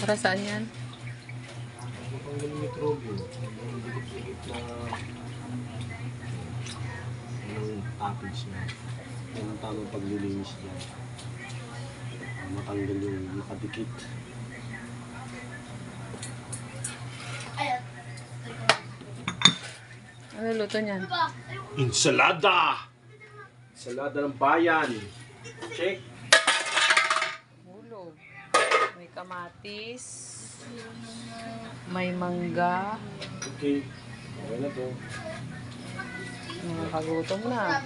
Para saan yan? Matanggal yung mikrobyo. Dikit-dikit na yung package niya. Yan ang tamang paglilinis niya. Matanggal yung nakadikit. Ano luto niyan? Insalada! Insalada ng bayan. Check. May kamatis. May mangga. Okay. Okay na to. Nakakagutom na.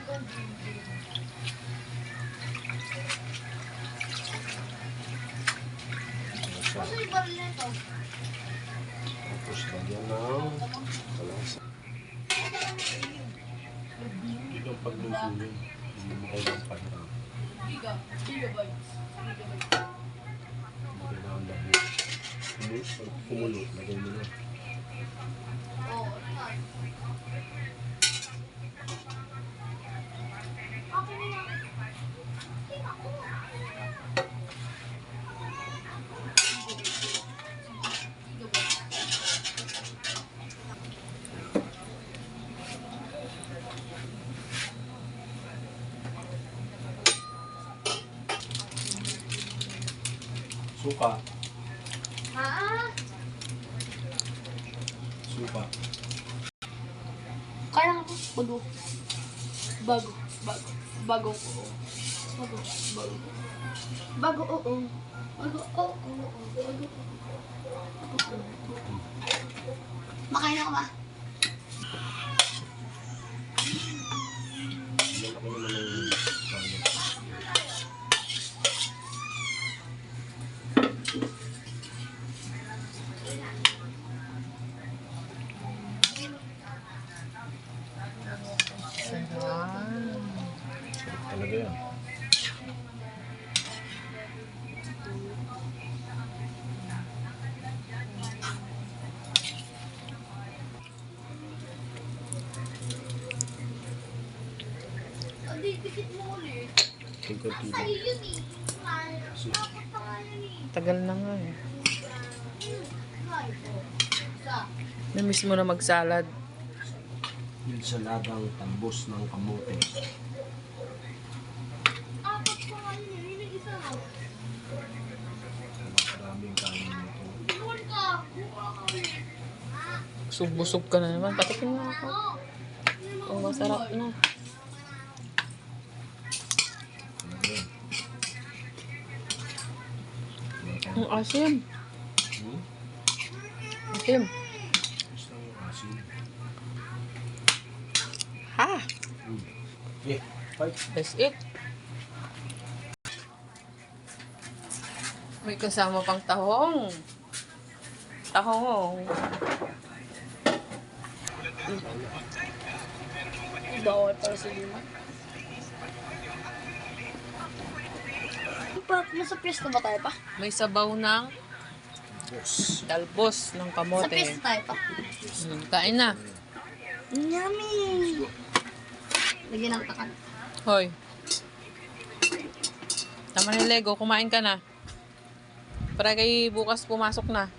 Tapos lagyan ng kalasa. Dito ang pagluto niya. Hindi mo kailangan pantang. Lagyan. Kumu- Pag kumulo, lagyan mo na. Suka. Suka. Kaya nga po. Bago. Bago. Bago. Bago. Bago. Bago. Bago, oo. Bago, oo. oo, Bago. Makain ako ba? Malaki naman ang kanin. Sarap talaga yan. Hindi, dikit Tagal na nga eh. Namiss mo na magsalad. yung saladang tambos ng kamote. Yun. Yun. Maraming kanin nito. Busog-busog ka na naman. Patikin mo ako. Oh, masarap na. Talaga yan. Ang asim. Hmm? Asim. Ha! Hmm. Yeah. Fight. That's it. May kasama pang tahong. Tahong. Bawal para sa lima. Pa, nasa piyesta ba tayo pa? May sabaw ng Boss. dalbos ng Sa kamote. piyesta tayo pa. Hmm, kain na. Yummy! Lagyan ng takan. Hoy. Tama na Lego, kumain ka na. Para kay bukas pumasok na.